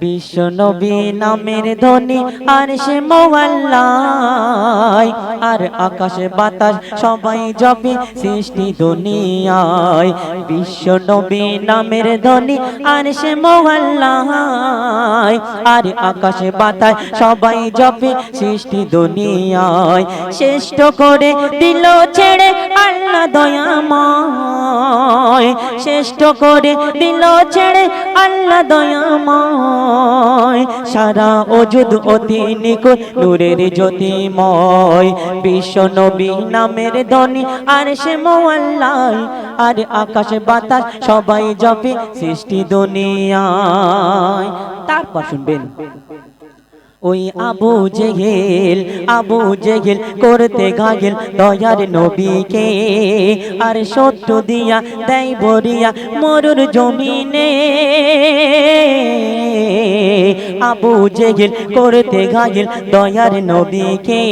বিশ্ব নবী নামের ধ্বনি আর সে মোয়াল্লায় আর আকাশে বাতাস সবাই জপে সৃষ্টি দুনিয়ায়। বিশ্ব নবী নামের ধ্বনি আর সে মোয়াল্লায় আর আকাশে বাতাস সবাই জপে সৃষ্টি দুনিয়ায়। শ্রেষ্ঠ করে দিল ছেড়ে আল্লাহ দয়াময়। শ্রেষ্ঠ করে দিল ছেড়ে আল্লাহ দয়াময়। সারা অযুদ অতি নিকুট নূরের জ্যোতিময়। বিশ্ব নবী নামের ধ্বনি, আর সে আর আকাশে বাতাস, সবাই জপে সৃষ্টি দুনিয়ায়। তারপর শুনবেন, ওই আবু জেহেল আবু জেহেল করতে গাগেল দয়ার নবীকে, আর সত্য দিয়া দেয় বরিয়া মরুর জমিনে। আবু জেহিল করতে গাহিল দয়ার নবীকে।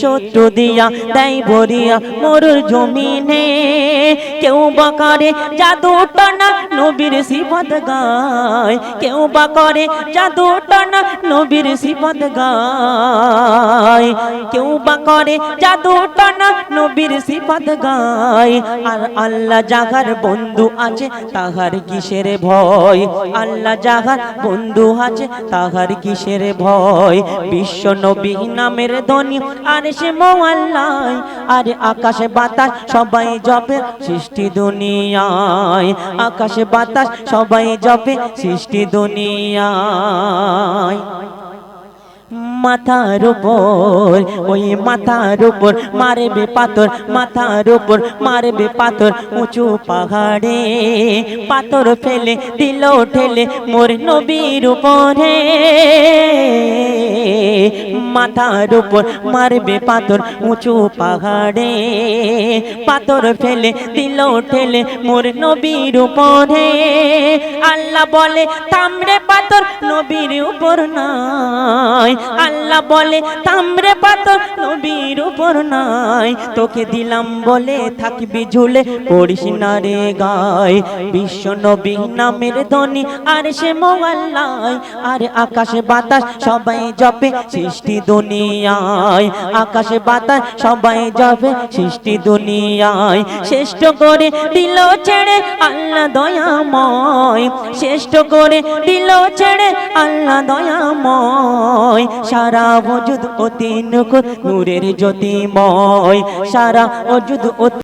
শত্রু দিয়া তাই বরিয়া মরুর জমিনে। কেউ বাকারে জাদু টানা নবীর সিফত গায়। কেউ বা করে জাদু টানা নবীর সিফত গায়। কেউ বা করে জাদু টানা নবীর সিফত গায়। আর আল্লাহ জাগার বন্ধু আছে, তাহার কিসের ভয়? আল্লাহ জাগার বন্ধু আছে, তাহার কিসের ভয়? বিশ্ব নবী নামের ধ্বনি আর সে মোয়াল্লায়। আর আকাশে বাতাস সবাই জপে, সৃষ্টি দুনিয়ায়। আকাশে বাতাস সবাই জপে সৃষ্টি দুনিয়ায়। মাথার উপর, ওই মাথার উপর মারবে পাথর, মাথার উপর মারবে পাথর, উঁচু পাহাড়ে পাথর ফেলে দিল, ঠেলে মোর নবীর উপরে। মাথার উপর মারবে পাথর, উঁচু পাহাড়ে পাথর ফেলে দিল, ঠেলে মোর নবীর উপরে। আল্লাহ বলে, তামড়ে পাথর নবীর উপর নাই আল্লাহ বলে, তামরে পাথর নবীর উপর নাই। তোকে দিলাম বলে থাকবি ঝুলে, পড়িস না রে গায় বিশ্ব নবী নামের ধ্বনি, আর সে মোয়াল্লায় আর আকাশে বাতাস সবাই জপে, সৃষ্টি দুনিয়ায়। আকাশে বাতাস সবাই জপে, সৃষ্টি দুনিয়ায়। শ্রেষ্ঠ করে দিল ছেড়ে আল্লাহ দয়াময়। শ্রেষ্ঠ করে দিল ছেড়ে আল্লাহ দয়াময়। সারা অযুদ অতি নূরের জ্যোতিময় সারা অযুদ অতি